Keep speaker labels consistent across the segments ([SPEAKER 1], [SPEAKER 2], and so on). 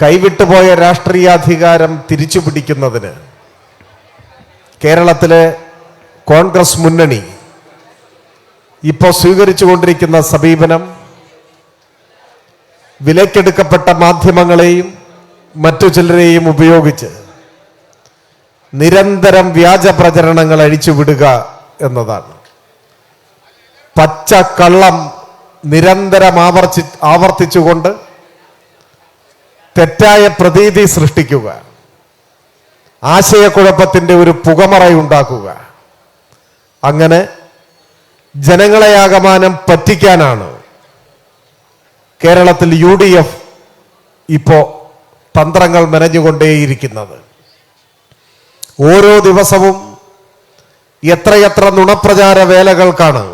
[SPEAKER 1] കൈവിട്ടുപോയ രാഷ്ട്രീയാധികാരം തിരിച്ചു പിടിക്കുന്നതിന് കേരളത്തിലെ കോൺഗ്രസ് മുന്നണി ഇപ്പോൾ സ്വീകരിച്ചുകൊണ്ടിരിക്കുന്ന സമീപനം വിലക്കെടുക്കപ്പെട്ട മാധ്യമങ്ങളെയും മറ്റു ചിലരെയും ഉപയോഗിച്ച് നിരന്തരം വ്യാജ പ്രചരണങ്ങൾ അഴിച്ചുവിടുക എന്നതാണ്. പച്ച കള്ളം നിരന്തരം ആവർത്തി ആവർത്തിച്ചുകൊണ്ട് തെറ്റായ പ്രതീതി സൃഷ്ടിക്കുക. ആശയക്കുഴപ്പത്തിന്റെ ഒരു പുകമറയുണ്ടാക്കുക അങ്ങനെ ജനങ്ങളെ ആകമാനം പറ്റിക്കാനാണ് കേരളത്തിൽ യു ഡി എഫ് ഇപ്പോൾ തന്ത്രങ്ങൾ മെനഞ്ഞുകൊണ്ടേയിരിക്കുന്നത്. ഓരോ ദിവസവും എത്രയെത്ര നുണപ്രചാര വേലകൾക്കാണ്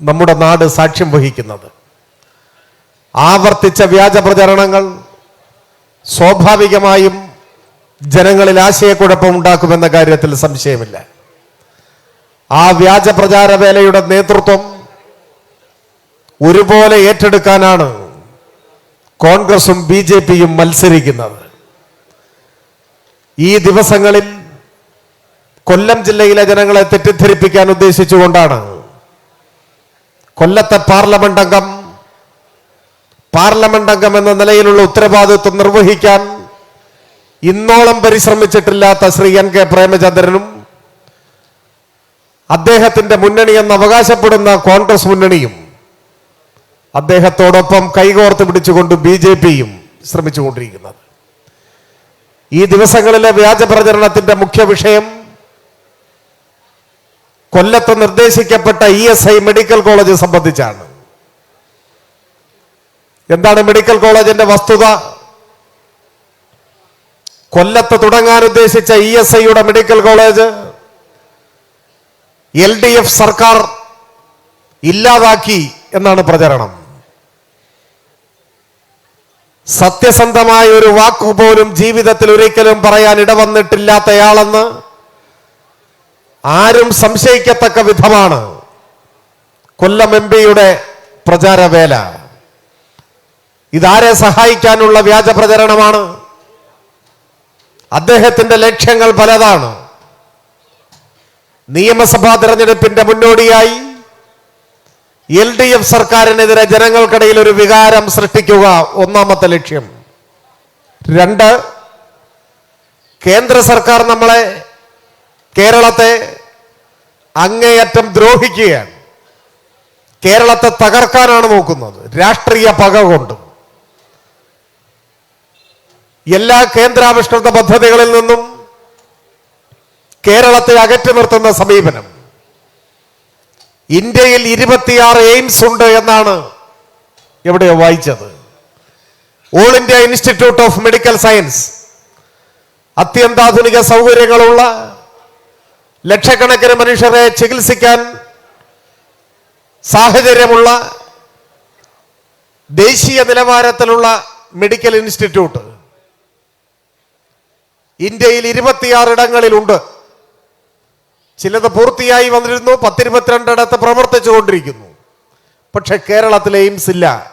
[SPEAKER 1] നമ്മുടെ നാട് സാക്ഷ്യം വഹിക്കുന്നത്. ആവർത്തിച്ച വ്യാജ പ്രചരണങ്ങൾ സ്വാഭാവികമായും ജനങ്ങളിൽ ആശയക്കുഴപ്പം ഉണ്ടാക്കുമെന്ന കാര്യത്തിൽ സംശയമില്ല. ആ വ്യാജ പ്രചാര വേലയുടെ നേതൃത്വം ഒരുപോലെ ഏറ്റെടുക്കാനാണ് കോൺഗ്രസും ബി ജെ പിയും മത്സരിക്കുന്നത്. ഈ ദിവസങ്ങളിൽ കൊല്ലം ജില്ലയിലെ ജനങ്ങളെ തെറ്റിദ്ധരിപ്പിക്കാൻ ഉദ്ദേശിച്ചുകൊണ്ടാണ് കൊല്ലത്തെ പാർലമെന്റ് അംഗം പാർലമെന്റ് അംഗം എന്ന നിലയിലുള്ള ഉത്തരവാദിത്വം നിർവഹിക്കാൻ ഇന്നോളം പരിശ്രമിച്ചിട്ടില്ലാത്ത ശ്രീ എൻ കെ പ്രേമചന്ദ്രനും അദ്ദേഹത്തിന്റെ മുന്നണി എന്ന് അവകാശപ്പെടുന്ന കോൺഗ്രസ് മുന്നണിയും അദ്ദേഹത്തോടൊപ്പം കൈകോർത്ത് പിടിച്ചുകൊണ്ട് ബി ജെ പിയും ശ്രമിച്ചുകൊണ്ടിരിക്കുന്നത്. ഈ ദിവസങ്ങളിലെ വ്യാജ പ്രചരണത്തിന്റെ മുഖ്യ വിഷയം കൊല്ലത്ത് നിർദ്ദേശിക്കപ്പെട്ട E S I medical college സംബന്ധിച്ചാണ്. എന്താണ് മെഡിക്കൽ കോളേജിന്റെ വസ്തുത? കൊല്ലത്ത് തുടങ്ങാൻ ഉദ്ദേശിച്ച ഇ എസ് ഐയുടെ medical college L D F സർക്കാർ ഇല്ലാതാക്കി എന്നാണ് പ്രചരണം. സത്യസന്ധമായ ഒരു വാക്കു പോലും ജീവിതത്തിൽ ഒരിക്കലും പറയാൻ ഇടവന്നിട്ടില്ലാത്തയാളെന്ന് ആരും സംശയിക്കത്തക്ക വിധമാണ് കൊല്ലം എം പിയുടെ പ്രചാരവേല. ഇതാരെ സഹായിക്കാനുള്ള വ്യാജ പ്രചരണമാണ്? അദ്ദേഹത്തിന്റെ ലക്ഷ്യങ്ങൾ പലതാണ്. നിയമസഭാ തെരഞ്ഞെടുപ്പിന്റെ മുന്നോടിയായി എൽ ഡി എഫ് സർക്കാരിനെതിരെ ജനങ്ങൾക്കിടയിൽ ഒരു വികാരം സൃഷ്ടിക്കുക ഒന്നാമത്തെ ലക്ഷ്യം. രണ്ട് കേന്ദ്ര സർക്കാർ നമ്മളെ കേരളത്തെ അങ്ങേയറ്റം ദ്രോഹിക്കുകയാണ്. കേരളത്തെ തകർക്കാനാണ് നോക്കുന്നത്. രാഷ്ട്രീയ പക കൊണ്ട്. എല്ലാ കേന്ദ്രാവിഷ്കൃത പദ്ധതികളിൽ നിന്നും കേരളത്തെ അകറ്റി നിർത്തുന്ന സമീപനം. ഇന്ത്യയിൽ ഇരുപത്തിയാറ് എയിംസ് ഉണ്ട് എന്നാണ് എവിടെയോ വായിച്ചത്. All India institute of medical science. അത്യന്താധുനിക സൗകര്യങ്ങളുള്ള ലക്ഷക്കണക്കിന് മനുഷ്യരെ ചികിത്സിക്കാൻ സാഹചര്യമുള്ള ദേശീയ നിലവാരത്തിലുള്ള മെഡിക്കൽ ഇൻസ്റ്റിറ്റ്യൂട്ട്. ഇന്ത്യയിൽ ഇരുപത്തിയാറിടങ്ങളിലുണ്ട് ചിലത് പൂർത്തിയായി വന്നിരുന്നു പത്തിരുപത്തിരണ്ടിടത്ത് പ്രവർത്തിച്ചു കൊണ്ടിരിക്കുന്നു പക്ഷെ കേരളത്തിലെ എയിംസ് ഇല്ല.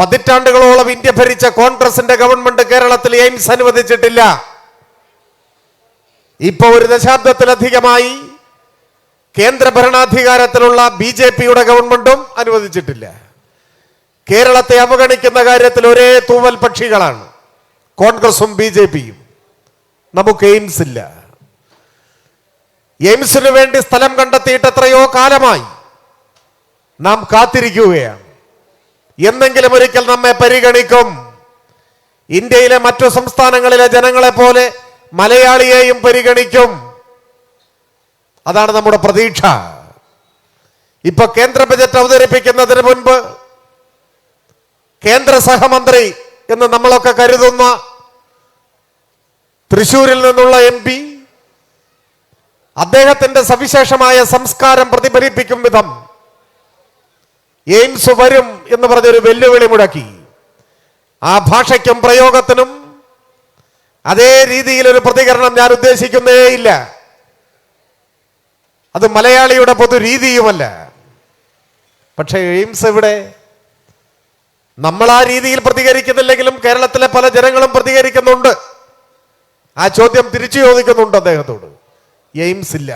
[SPEAKER 1] പതിറ്റാണ്ടുകളോളം ഇന്ത്യ ഭരിച്ച കോൺഗ്രസിന്റെ ഗവൺമെന്റ് കേരളത്തിൽ എയിംസ് അനുവദിച്ചിട്ടില്ല. ഇപ്പൊ ഒരു ദശാബ്ദത്തിലധികമായി കേന്ദ്ര ഭരണാധികാരത്തിലുള്ള ബി ജെ പിയുടെ ഗവൺമെന്റും അനുവദിച്ചിട്ടില്ല. കേരളത്തെ അവഗണിക്കുന്ന കാര്യത്തിൽ ഒരേ തൂവൽ പക്ഷികളാണ്. കോൺഗ്രസും ബി ജെ പിയും. നമുക്ക് എയിംസ് ഇല്ല. എയിംസിന് വേണ്ടി സ്ഥലം കണ്ടെത്തിയിട്ട് എത്രയോ കാലമായി നാം കാത്തിരിക്കുകയാണ്. എന്നെങ്കിലും ഒരിക്കൽ നമ്മെ പരിഗണിക്കും. ഇന്ത്യയിലെ മറ്റു സംസ്ഥാനങ്ങളിലെ ജനങ്ങളെ പോലെ മലയാളിയെയും പരിഗണിക്കും. അതാണ് നമ്മുടെ പ്രതീക്ഷ. ഇപ്പൊ കേന്ദ്ര ബജറ്റ് അവതരിപ്പിക്കുന്നതിന് മുൻപ് കേന്ദ്ര സഹമന്ത്രി എന്ന് നമ്മളൊക്കെ കരുതുന്ന തൃശൂരിൽ നിന്നുള്ള എം പി. അദ്ദേഹത്തിന്റെ സവിശേഷമായ സംസ്കാരം പ്രതിഫലിപ്പിക്കും വിധം എയിംസ് വരും എന്ന് പറഞ്ഞൊരു വെല്ലുവിളി മുടക്കി. ആ ഭാഷയ്ക്കും പ്രയോഗത്തിനും അതേ രീതിയിൽ ഒരു പ്രതികരണം ഞാൻ ഉദ്ദേശിക്കുന്നേയില്ല അത് മലയാളിയുടെ പൊതു രീതിയുമല്ല. പക്ഷേ എയിംസ് ഇവിടെ നമ്മൾ ആ രീതിയിൽ പ്രതികരിക്കുന്നില്ലെങ്കിലും കേരളത്തിലെ പല ജനങ്ങളും പ്രതികരിക്കുന്നുണ്ട്. ആ ചോദ്യം തിരിച്ചു ചോദിക്കുന്നുണ്ട് അദ്ദേഹത്തോട്. എയിംസ് ഇല്ല.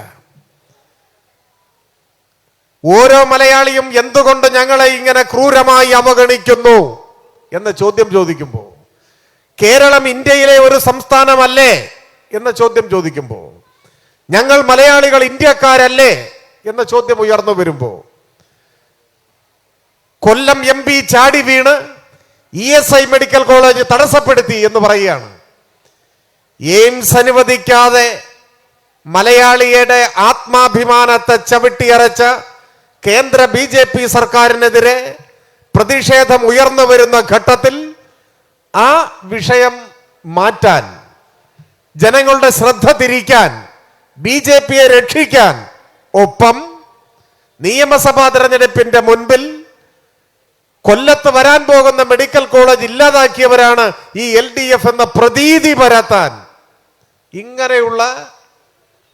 [SPEAKER 1] ഓരോ മലയാളിയും എന്തുകൊണ്ട് ഞങ്ങളെ ഇങ്ങനെ ക്രൂരമായി അവഗണിക്കുന്നു എന്ന ചോദ്യം ചോദിക്കുമ്പോൾ കേരളം ഇന്ത്യയിലെ ഒരു സംസ്ഥാനമല്ലേ എന്ന ചോദ്യം ചോദിക്കുമ്പോൾ ഞങ്ങൾ മലയാളികൾ ഇന്ത്യക്കാരല്ലേ എന്ന ചോദ്യം ഉയർന്നു വരുമ്പോൾ കൊല്ലം എം പി ചാടി വീണ് E S I medical college തടസ്സപ്പെടുത്തി എന്ന് പറയുകയാണ്. എയിംസ് അനുവദിക്കാതെ മലയാളിയുടെ ആത്മാഭിമാനത്തെ ചവിട്ടിയറച്ച കേന്ദ്ര ബി ജെ പി സർക്കാരിനെതിരെ പ്രതിഷേധം ഉയർന്നു വരുന്ന ഘട്ടത്തിൽ ആ വിഷയം മാറ്റാൻ ജനങ്ങളുടെ ശ്രദ്ധ തിരിക്കാൻ ബി ജെ പിയെ രക്ഷിക്കാൻ ഒപ്പം നിയമസഭാ തെരഞ്ഞെടുപ്പിന്റെ മുൻപിൽ കൊല്ലത്ത് വരാൻ പോകുന്ന മെഡിക്കൽ കോളേജ് ഇല്ലാതാക്കിയവരാണ് ഈ എൽ ഡി എഫ് എന്ന പ്രതീതി പരത്താൻ ഇങ്ങനെയുള്ള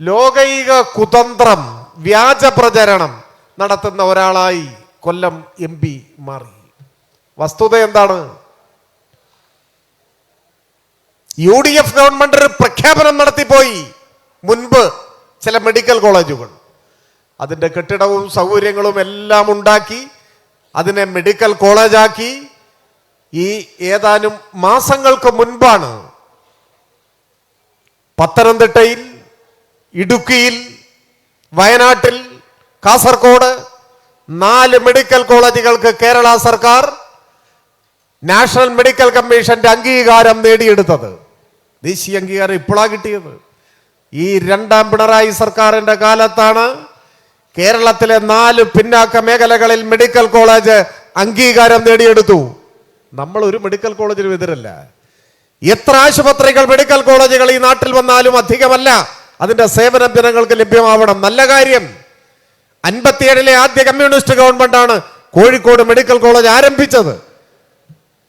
[SPEAKER 1] ലോകൈക കുതന്ത്രം വ്യാജ പ്രചരണം നടത്തുന്ന ഒരാളായി കൊല്ലം എം പി മാറി. വസ്തുത എന്താണ്? യു ഡി എഫ് ഗവൺമെന്റ് ഒരു പ്രഖ്യാപനം നടത്തിപ്പോയി മുൻപ് ചില മെഡിക്കൽ കോളേജുകൾ. അതിന്റെ കെട്ടിടവും സൗകര്യങ്ങളും എല്ലാം ഉണ്ടാക്കി അതിനെ മെഡിക്കൽ കോളേജാക്കി. ഈ ഏതാനും മാസങ്ങൾക്ക് മുൻപാണ് പത്തനംതിട്ടയിൽ ഇടുക്കിയിൽ വയനാട്ടിൽ കാസർഗോഡ് നാല് മെഡിക്കൽ കോളേജുകൾക്ക് കേരള സർക്കാർ നാഷണൽ മെഡിക്കൽ കമ്മീഷന്റെ അംഗീകാരം നേടിയെടുത്തത്. ദേശീയ അംഗീകാരം ഇപ്പോഴാണ് കിട്ടിയത്. ഈ രണ്ടാം പിണറായി സർക്കാരിന്റെ കാലത്താണ് കേരളത്തിലെ നാല് പിന്നാക്ക മേഖലകളിൽ മെഡിക്കൽ കോളേജ് അംഗീകാരം നേടിയെടുത്തു. നമ്മൾ ഒരു മെഡിക്കൽ കോളേജിനും എതിരല്ല. എത്ര ആശുപത്രികൾ മെഡിക്കൽ കോളേജുകൾ ഈ നാട്ടിൽ വന്നാലും അധികമല്ല. അതിന്റെ സേവനം ജനങ്ങൾക്ക് ലഭ്യമാവണം. നല്ല കാര്യം. അൻപത്തിയേഴിലെ ആദ്യ കമ്മ്യൂണിസ്റ്റ് ഗവൺമെന്റ് ആണ് കോഴിക്കോട് മെഡിക്കൽ കോളേജ് ആരംഭിച്ചത്.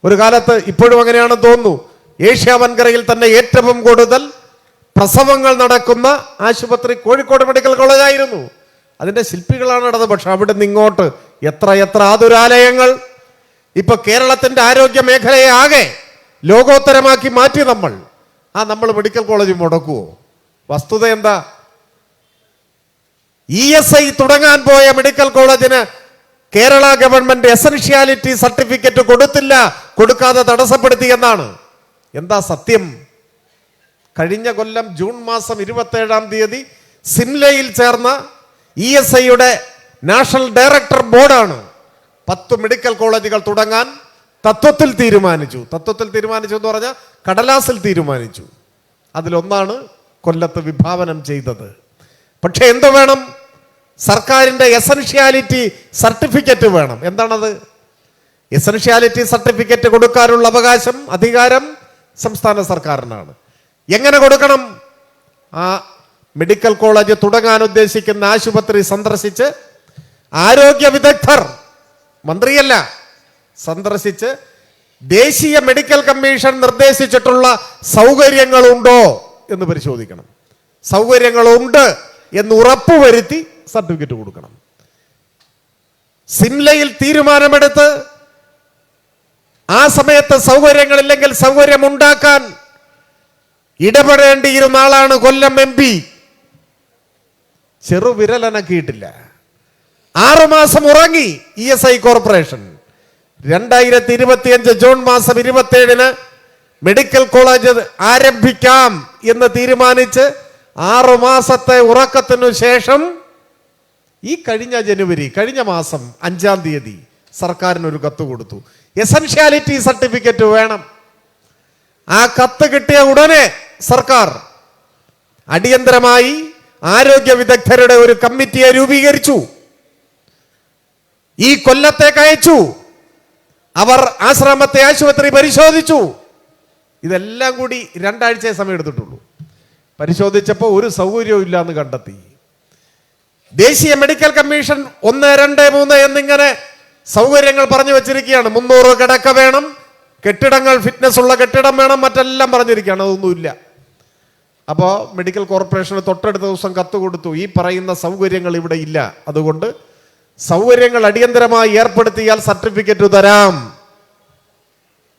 [SPEAKER 1] ഒരു കാലത്ത് ഇപ്പോഴും അങ്ങനെയാണെന്ന് തോന്നുന്നു. ഏഷ്യ വൻകരയിൽ തന്നെ ഏറ്റവും കൂടുതൽ പ്രസവങ്ങൾ നടക്കുന്ന ആശുപത്രി കോഴിക്കോട് മെഡിക്കൽ കോളേജ് ആയിരുന്നു അതിന്റെ ശില്പികളാണ് നടന്നത്. പക്ഷെ അവിടെ നിന്ന് ഇങ്ങോട്ട് എത്ര എത്ര ആതുരാലയങ്ങൾ. ഇപ്പൊ കേരളത്തിന്റെ ആരോഗ്യ മേഖലയെ ആകെ ലോകോത്തരമാക്കി മാറ്റി നമ്മൾ. ആ നമ്മൾ മെഡിക്കൽ കോളേജ് മുടക്കുവോ? വസ്തുത എന്താ? ഇ എസ് ഐ തുടങ്ങാൻ പോയ മെഡിക്കൽ കോളേജിന് കേരള ഗവൺമെന്റ് എസൻഷ്യാലിറ്റി സർട്ടിഫിക്കറ്റ് കൊടുത്തില്ല. കൊടുക്കാതെ തടസ്സപ്പെടുത്തി എന്നാണ്. എന്താ സത്യം? കഴിഞ്ഞ കൊല്ലം ജൂൺ മാസം ഇരുപത്തേഴാം തീയതി സിംലയിൽ ചേർന്ന ഇ എസ് ഐയുടെ നാഷണൽ ഡയറക്ടർ ബോർഡാണ്. പത്ത് മെഡിക്കൽ കോളേജുകൾ തുടങ്ങാൻ തത്വത്തിൽ തീരുമാനിച്ചു. തത്വത്തിൽ തീരുമാനിച്ചു എന്ന് പറഞ്ഞാൽ കടലാസിൽ തീരുമാനിച്ചു. അതിലൊന്നാണ് കൊല്ലത്ത് വിഭാവനം ചെയ്തത്. പക്ഷെ എന്ത് വേണം? സർക്കാരിന്റെ എസൻഷ്യാലിറ്റി സർട്ടിഫിക്കറ്റ് വേണം. എന്താണത്? എസൻഷ്യാലിറ്റി സർട്ടിഫിക്കറ്റ് കൊടുക്കാനുള്ള അവകാശം അധികാരം സംസ്ഥാന സർക്കാരിനാണ്. എങ്ങനെ കൊടുക്കണം? ആ മെഡിക്കൽ കോളേജ് തുടങ്ങാൻ ഉദ്ദേശിക്കുന്ന ആശുപത്രി സന്ദർശിച്ച് ആരോഗ്യ വിദഗ്ധർ മന്ത്രിയല്ല സന്ദർശിച്ച് ദേശീയ മെഡിക്കൽ കമ്മീഷൻ നിർദ്ദേശിച്ചിട്ടുള്ള സൗകര്യങ്ങളുണ്ടോ എന്ന് പരിശോധിക്കണം. സൗകര്യങ്ങളുണ്ട് എന്ന് ഉറപ്പുവരുത്തി സർട്ടിഫിക്കറ്റ് കൊടുക്കണം. സിംലയിൽ തീരുമാനമെടുത്ത് ആ സമയത്ത് സൗകര്യങ്ങളില്ലെങ്കിൽ സൗകര്യം ഉണ്ടാക്കാൻ ഇടപെടേണ്ടിയിരുന്ന ആളാണ് കൊല്ലം എം പി. ചെറുവിരലനക്കിയിട്ടില്ല. ആറുമാസം ഉറങ്ങി ഇ എസ് ഐ കോർപ്പറേഷൻ. രണ്ടായിരത്തി ഇരുപത്തിയഞ്ച് ജൂൺ മാസം ഇരുപത്തിയേഴിന് മെഡിക്കൽ കോളേജ് ആരംഭിക്കാം എന്ന് തീരുമാനിച്ച് ആറു മാസത്തെ ഉറക്കത്തിനു ശേഷം ഈ കഴിഞ്ഞ ജനുവരി കഴിഞ്ഞ മാസം അഞ്ചാം തീയതി സർക്കാരിന് ഒരു കത്ത് കൊടുത്തു. എസൻഷ്യാലിറ്റി സർട്ടിഫിക്കറ്റ് വേണം. ആ കത്ത് കിട്ടിയ ഉടനെ സർക്കാർ അടിയന്തരമായി ആരോഗ്യ വിദഗ്ധരുടെ ഒരു കമ്മിറ്റിയെ രൂപീകരിച്ചു. ഈ കൊല്ലത്തേക്ക് അയച്ചു. അവർ ആശ്രമത്തെ ആശുപത്രി പരിശോധിച്ചു. ഇതെല്ലാം കൂടി രണ്ടാഴ്ചയെ സമയം എടുത്തിട്ടുള്ളൂ. പരിശോധിച്ചപ്പോൾ ഒരു സൗകര്യവും ഇല്ല എന്ന് കണ്ടെത്തി. ദേശീയ മെഡിക്കൽ കമ്മീഷൻ ഒന്ന് രണ്ട് മൂന്ന് എന്നിങ്ങനെ സൗകര്യങ്ങൾ പറഞ്ഞു വെച്ചിരിക്കുകയാണ്. മുന്നൂറ് കിടക്ക വേണം കെട്ടിടങ്ങൾ ഫിറ്റ്നസ് ഉള്ള കെട്ടിടം വേണം മറ്റെല്ലാം പറഞ്ഞിരിക്കുകയാണ്. അതൊന്നുമില്ല. അപ്പോൾ മെഡിക്കൽ കോർപ്പറേഷന് തൊട്ടടുത്ത ദിവസം കത്ത് കൊടുത്തു. ഈ പറയുന്ന സൗകര്യങ്ങൾ ഇവിടെ ഇല്ല. അതുകൊണ്ട് സൗകര്യങ്ങൾ അടിയന്തരമായി ഏർപ്പെടുത്തിയാൽ സർട്ടിഫിക്കറ്റ് തരാം.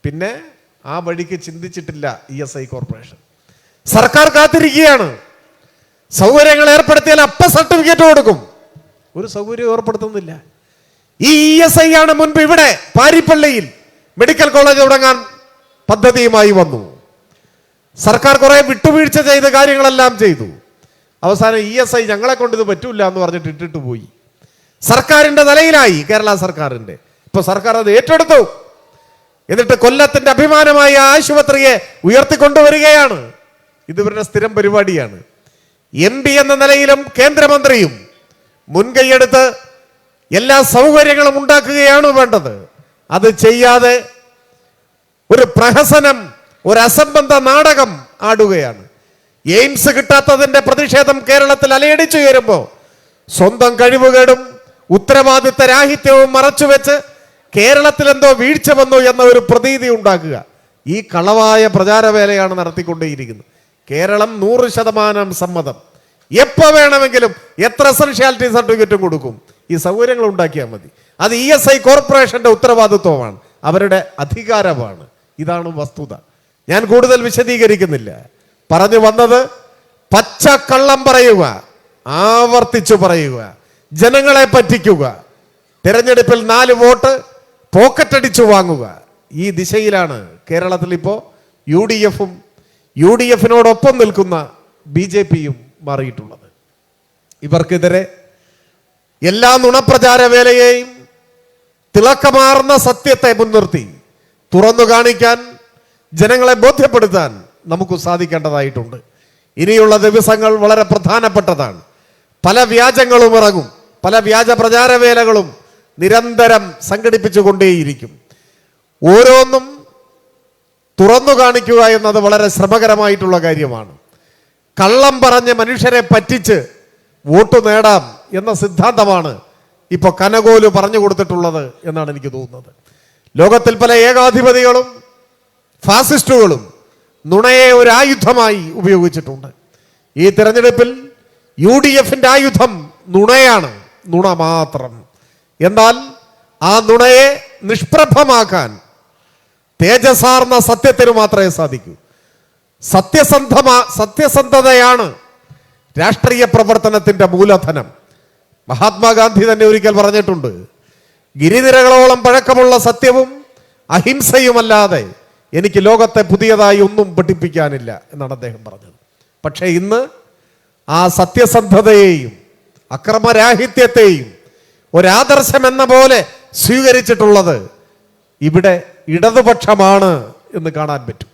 [SPEAKER 1] പിന്നെ ആ വഴിക്ക് ചിന്തിച്ചിട്ടില്ല ഇ എസ് ഐ കോർപ്പറേഷൻ. സർക്കാർ കാത്തിരിക്കുകയാണ്. സൗകര്യങ്ങൾ ഏർപ്പെടുത്തിയാൽ അപ്പ സർട്ടിഫിക്കറ്റ് കൊടുക്കും. ഒരു സൗകര്യം ഏർപ്പെടുത്തുന്നില്ല. ഈ ഇ എസ് ഐ ആണ് മുൻപ് ഇവിടെ പാരിപ്പള്ളിയിൽ മെഡിക്കൽ കോളേജ് തുടങ്ങാൻ പദ്ധതിയുമായി വന്നു. സർക്കാർ കുറെ വിട്ടുവീഴ്ച ചെയ്ത കാര്യങ്ങളെല്ലാം ചെയ്തു. അവസാനം ഇ എസ് ഐ ഞങ്ങളെ കൊണ്ട് ഇത് പറ്റൂല എന്ന് പറഞ്ഞിട്ട് ഇട്ടിട്ട് പോയി. സർക്കാരിന്റെ തലയിലായി കേരള സർക്കാരിന്റെ. ഇപ്പൊ സർക്കാർ അത് ഏറ്റെടുത്തു. എന്നിട്ട് കൊല്ലത്തിന്റെ അഭിമാനമായ ആശുപത്രിയെ ഉയർത്തിക്കൊണ്ടുവരികയാണ്. ഇത് ഇവരുടെ സ്ഥിരം പരിപാടിയാണ്. എം പി എന്ന നിലയിലും കേന്ദ്രമന്ത്രിയും മുൻകൈയെടുത്ത് എല്ലാ സൗകര്യങ്ങളും ഉണ്ടാക്കുകയാണ് വേണ്ടത്. അത് ചെയ്യാതെ ഒരു പ്രഹസനം ഒരു അസംബന്ധ നാടകം ആടുകയാണ്. എയിംസ് കിട്ടാത്തതിന്റെ പ്രതിഷേധം കേരളത്തിൽ അലയടിച്ചുയരുമ്പോൾ സ്വന്തം കഴിവുകേടും ഉത്തരവാദിത്ത രാഹിത്യവും മറച്ചുവെച്ച് കേരളത്തിൽ എന്തോ വീഴ്ച വന്നു എന്ന ഒരു പ്രതീതി ഉണ്ടാക്കുക. ഈ കളവായ പ്രചാരവേലയാണ് നടത്തിക്കൊണ്ടേയിരിക്കുന്നത്. കേരളം നൂറ് ശതമാനം സമ്മതം. എപ്പോൾ വേണമെങ്കിലും എത്ര എസൻഷ്യാലിറ്റി സർട്ടിഫിക്കറ്റും കൊടുക്കും. ഈ സൗകര്യങ്ങൾ ഉണ്ടാക്കിയാൽ മതി. അത് ഇ എസ് ഐ കോർപ്പറേഷന്റെ ഉത്തരവാദിത്വമാണ്. അവരുടെ അധികാരമാണ്. ഇതാണ് വസ്തുത. ഞാൻ കൂടുതൽ വിശദീകരിക്കുന്നില്ല. പറഞ്ഞു വന്നത് പച്ച കള്ളം പറയുക ആവർത്തിച്ചു പറയുക. ജനങ്ങളെ പറ്റിക്കുക. തിരഞ്ഞെടുപ്പിൽ നാല് വോട്ട് പോക്കറ്റടിച്ചു വാങ്ങുക. ഈ ദിശയിലാണ് കേരളത്തിൽ ഇപ്പോൾ യു ഡി എഫും യു ഡി എഫിനോടൊപ്പം നിൽക്കുന്ന ബി ജെ പിയും മാറിയിട്ടുള്ളത്. ഇവർക്കെതിരെ എല്ലാ നുണപ്രചാര വേലയെയും തിളക്കമാർന്ന സത്യത്തെ മുൻനിർത്തി തുറന്നു കാണിക്കാൻ ജനങ്ങളെ ബോധ്യപ്പെടുത്താൻ നമുക്ക് സാധിക്കേണ്ടതായിട്ടുണ്ട്. ഇനിയുള്ള ദിവസങ്ങൾ വളരെ പ്രധാനപ്പെട്ടതാണ്. പല വ്യാജങ്ങളും ഇറങ്ങും. പല വ്യാജ പ്രചാരവേലകളും നിരന്തരം സംഘടിപ്പിച്ചുകൊണ്ടേയിരിക്കും. ഓരോന്നും തുറന്നു കാണിക്കുക എന്നത് വളരെ ശ്രമകരമായിട്ടുള്ള കാര്യമാണ്. കള്ളം പറഞ്ഞ് മനുഷ്യരെ പറ്റിച്ച് വോട്ട് നേടാം എന്ന സിദ്ധാന്തമാണ് ഇപ്പൊ കനകോൽ പറഞ്ഞു കൊടുത്തിട്ടുള്ളത് എന്നാണ് എനിക്ക് തോന്നുന്നത്. ലോകത്തിൽ പല ഏകാധിപതികളും ഫാസിസ്റ്റുകളും നുണയെ ഒരു ആയുധമായി ഉപയോഗിച്ചിട്ടുണ്ട്. ഈ തിരഞ്ഞെടുപ്പിൽ യു ഡി എഫിന്റെ ആയുധം നുണയാണ്. നുണ മാത്രം. എന്നാൽ ആ നുണയെ നിഷ്പ്രഭമാക്കാൻ തേജസാർന്ന സത്യത്തിന് മാത്രമേ സാധിക്കൂ. സത്യസന്ധമാ സത്യസന്ധതയാണ് രാഷ്ട്രീയ പ്രവർത്തനത്തിന്റെ മൂലധനം. മഹാത്മാഗാന്ധി തന്നെ ഒരിക്കൽ പറഞ്ഞിട്ടുണ്ട് ഗിരിനിരകളോളം പഴക്കമുള്ള സത്യവും അഹിംസയുമല്ലാതെ എനിക്ക് ലോകത്തെ പുതിയതായി ഒന്നും പഠിപ്പിക്കാനില്ല എന്നാണ് അദ്ദേഹം പറഞ്ഞത്. പക്ഷേ ഇന്ന് ആ സത്യസന്ധതയെയും അക്രമരാഹിത്യത്തെയും ഒരാദർശം എന്ന പോലെ സ്വീകരിച്ചിട്ടുള്ളത് ഇവിടെ ഇടതുപക്ഷമാണ് എന്ന് കാണാൻ പറ്റും.